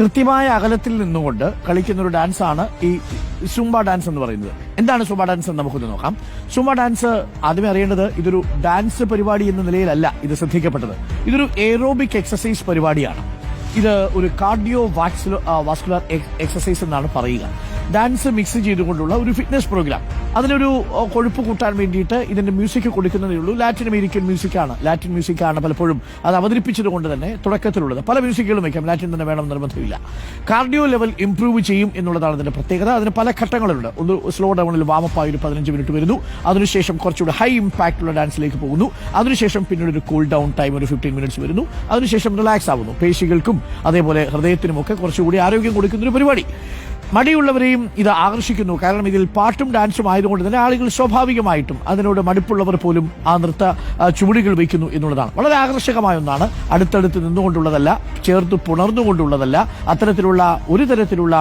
കൃത്യമായ അകലത്തിൽ നിന്നുകൊണ്ട് കളിക്കുന്ന ഒരു ഡാൻസ് ആണ് ഈ സുംബ ഡാൻസ് എന്ന് പറയുന്നത്. എന്താണ് സുംബ ഡാൻസ് എന്ന് നമുക്കൊന്ന് നോക്കാം. സുംബ ഡാൻസ് ആദ്യമേ അറിയേണ്ടത് ഇതൊരു ഡാൻസ് പരിപാടി എന്ന നിലയിലല്ല ഇത് ശ്രദ്ധിക്കപ്പെട്ടത്. ഇതൊരു എയറോബിക് എക്സസൈസ് പരിപാടിയാണ്. ഇത് ഒരു കാർഡിയോ വാസ്കുലർ എക്സസൈസ് എന്നാണ് പറയുക. ഡാൻസ് മിക്സ് ചെയ്തുകൊണ്ടുള്ള ഒരു ഫിറ്റ്നസ് പ്രോഗ്രാം. അതിനൊരു കൊഴുപ്പ് കൂട്ടാൻ വേണ്ടിയിട്ട് ഇതിന്റെ മ്യൂസിക് കൊടുക്കുന്നതേ ഉള്ളൂ. ലാറ്റിൻ അമേരിക്കൻ മ്യൂസിക്കാണ് ലാറ്റിൻ മ്യൂസിക്കാണ് പലപ്പോഴും അത് അവതരിപ്പിച്ചത് കൊണ്ട് തന്നെ തുടക്കത്തിലുള്ളത്. പല മ്യൂസിക്കുകളും വയ്ക്കാം ലാറ്റിൻ തന്നെ വേണം നിർബന്ധമില്ല. കാർഡിയോ ലെവൽ ഇംപ്രൂവ് ചെയ്യും എന്നുള്ളതാണ് അതിന്റെ പ്രത്യേകത. അതിന് പല ഘട്ടങ്ങളുണ്ട്. ഒന്ന് സ്ലോ ഡൗണിൽ വാമപ്പായി ഒരു പതിനഞ്ച് മിനിറ്റ് വരുന്നു. അതിനുശേഷം കുറച്ചുകൂടി ഹൈ ഇമ്പാക്ട് ഉള്ള ഡാൻസിലേക്ക് പോകുന്നു. അതിനുശേഷം പിന്നീട് ഒരു കൂൾ ഡൗൺ ടൈം ഒരു ഫിഫ്റ്റീൻ മിനിറ്റ്സ് വരുന്നു. അതിനുശേഷം റിലാക്സ് ആവുന്നു. പേശികൾക്കും അതേപോലെ ഹൃദയത്തിനുമൊക്കെ കുറച്ചുകൂടി ആരോഗ്യം കൊടുക്കുന്ന ഒരു പരിപാടി. മടിയുള്ളവരെയും ഇത് ആകർഷിക്കുന്നു. കാരണം ഇതിൽ പാട്ടും ഡാൻസും ആയതുകൊണ്ട് തന്നെ ആളുകൾ സ്വാഭാവികമായിട്ടും അതിനോട് മടുപ്പുള്ളവർ പോലും ആ നൃത്ത ചുവടുകൾ വയ്ക്കുന്നു എന്നുള്ളതാണ്. വളരെ ആകർഷകമായ ഒന്നാണ്. അടുത്തടുത്ത് നിന്നുകൊണ്ടുള്ളതല്ല ചേർത്ത് പുണർന്നുകൊണ്ടുള്ളതല്ല അത്തരത്തിലുള്ള ഒരു തരത്തിലുള്ള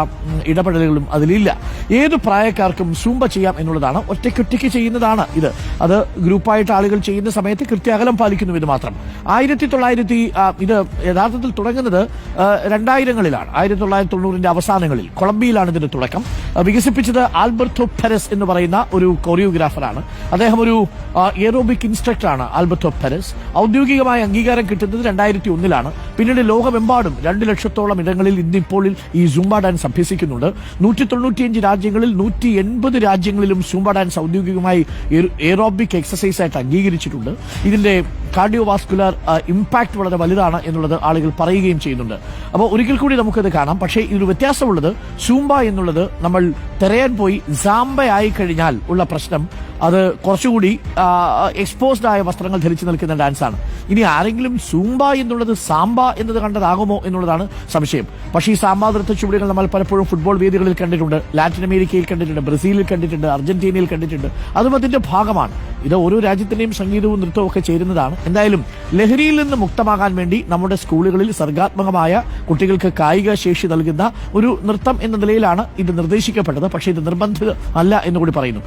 ഇടപെടലുകളും അതിലില്ല. ഏത് പ്രായക്കാർക്കും സൂമ്പ ചെയ്യാം എന്നുള്ളതാണ്. ഒറ്റയ്ക്കൊറ്റയ്ക്ക് ചെയ്യുന്നതാണ് ഇത്. അത് ഗ്രൂപ്പായിട്ട് ആളുകൾ ചെയ്യുന്ന സമയത്ത് കൃത്യാകലം പാലിക്കുന്നു ഇത് മാത്രം. ആയിരത്തി തൊള്ളായിരത്തി ഇത് യഥാർത്ഥത്തിൽ തുടങ്ങുന്നത് രണ്ടായിരങ്ങളിലാണ്. ആയിരത്തി തൊള്ളായിരത്തി തൊണ്ണൂറിന്റെ അവസാനങ്ങളിൽ. കൊളംബിയയിലാണ് ഇതിന്റെ തുടക്കം. വികസിപ്പിച്ചത് ആൽബർട്ടോ പെരസ് എന്ന് പറയുന്ന ഒരു കൊറിയോഗ്രാഫറാണ് അദ്ദേഹം ഒരു എയറോബിക് ഇൻസ്ട്രക്ടറാണ് ആൽബർട്ടോ പെരസ്. ഔദ്യോഗികമായ അംഗീകാരം കിട്ടുന്നത് രണ്ടായിരത്തി ഒന്നിലാണ് പിന്നീട് ലോകമെമ്പാടും രണ്ട് ലക്ഷത്തോളം ഇടങ്ങളിൽ ഇന്നിപ്പോൾ ഈ സുംബ ഡാൻസ് അഭ്യസിക്കുന്നുണ്ട്. നൂറ്റി തൊണ്ണൂറ്റിയഞ്ച് രാജ്യങ്ങളിൽ നൂറ്റി എൺപത് രാജ്യങ്ങളിലും സുംബ ഡാൻസ് ഔദ്യോഗികമായി എയറോബിക് എക്സസൈസ് ആയിട്ട് അംഗീകരിച്ചിട്ടുണ്ട്. ഇതിന്റെ കാർഡിയോവാസ്കുലർ ഇമ്പാക്ട് വളരെ വലുതാണ് എന്നുള്ളത് ആളുകൾ പറയുകയും ചെയ്യുന്നുണ്ട്. അപ്പോൾ ഒരിക്കൽ കൂടി നമുക്കത് കാണാം. പക്ഷേ ഇതിൽ വ്യത്യാസമുള്ളത് സൂംബ എന്നുള്ളത് നമ്മൾ തിരയാൻ പോയി സാംബ ആയി കഴിഞ്ഞാൽ ഉള്ള പ്രശ്നം. അത് കുറച്ചുകൂടി എക്സ്പോസ്ഡ് ആയ വസ്ത്രങ്ങൾ ധരിച്ചു നിൽക്കുന്ന ഡാൻസ് ആണ്. ഇനി ആരെങ്കിലും സൂംബ എന്നുള്ളത് സാംബ എന്നത് കണ്ടതാകുമോ എന്നുള്ളതാണ് സംശയം. പക്ഷേ ഈ സാമ്പ നൃത്ത ചുവടുകൾ നമ്മൾ പലപ്പോഴും ഫുട്ബോൾ വേദികളിൽ കണ്ടിട്ടുണ്ട് ലാറ്റിൻ അമേരിക്കയിൽ കണ്ടിട്ടുണ്ട് ബ്രസീലിൽ കണ്ടിട്ടുണ്ട് അർജന്റീനയിൽ കണ്ടിട്ടുണ്ട്. അതും അതിന്റെ ഭാഗമാണ്. ഇത് ഓരോ രാജ്യത്തിന്റെയും സംഗീതവും നൃത്തവും ഒക്കെ ചേരുന്നതാണ്. എന്തായാലും ലഹരിയിൽ നിന്ന് മുക്തമാകാൻ വേണ്ടി നമ്മുടെ സ്കൂളുകളിൽ സർഗാത്മകമായ കുട്ടികൾക്ക് കായിക ശേഷി നൽകുന്ന ഒരു നൃത്തം എന്ന നിലയിലാണ് ഇത് നിർദ്ദേശിക്കപ്പെട്ടത്. പക്ഷേ ഇത് നിർബന്ധിത അല്ല എന്നുകൂടി പറയുന്നു.